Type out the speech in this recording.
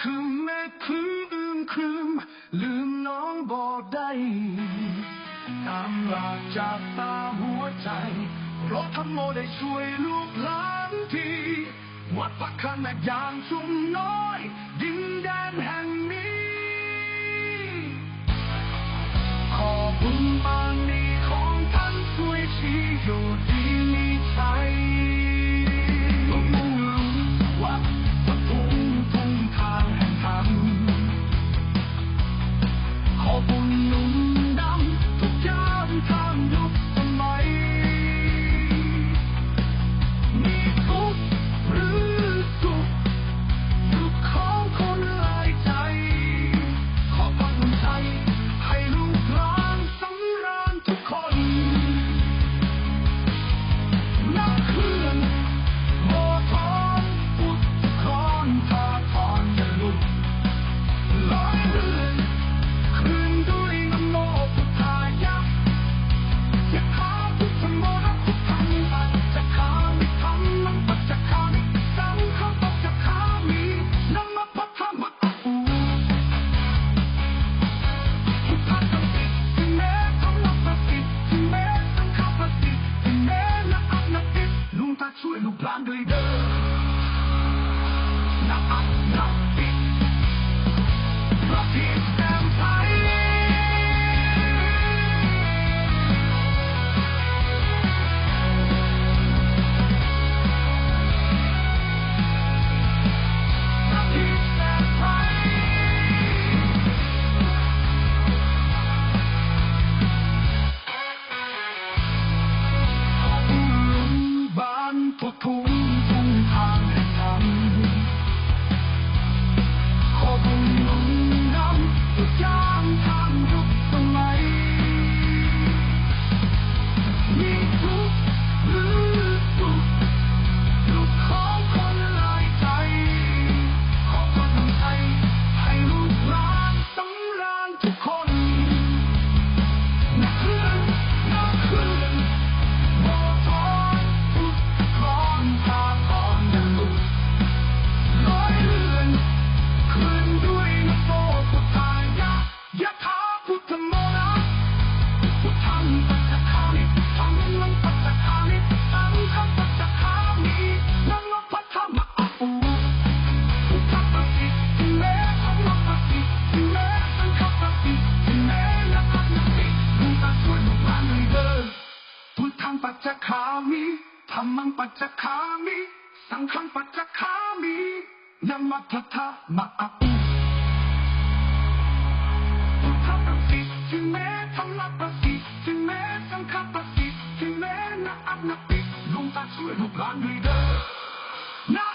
คืมแม่คืมอืมคืมลืมน้องบอกได้ตามหลักจากตาหัวใจ เพราะทั้งโมได้ช่วยลูกหลานทีวัดประคันแบบอย่างชุ่มน้อย ดินแดนแห่งนี้ ขอบุญบารมีของท่านช่วยชี้อยู่ดีมีชัย abandoned. จคามิธรรมังปัจจคามิสังฆังปัจจคามินามัทธะมะอะอุทาประสิทธิ์ถึงแม้ธรรมปิทธิ์ถึงแม้สังฆประสิทธิ์ถึงแม้นะอันนะปิดลุงตาช่วยลูกหลานด้วยเด้อ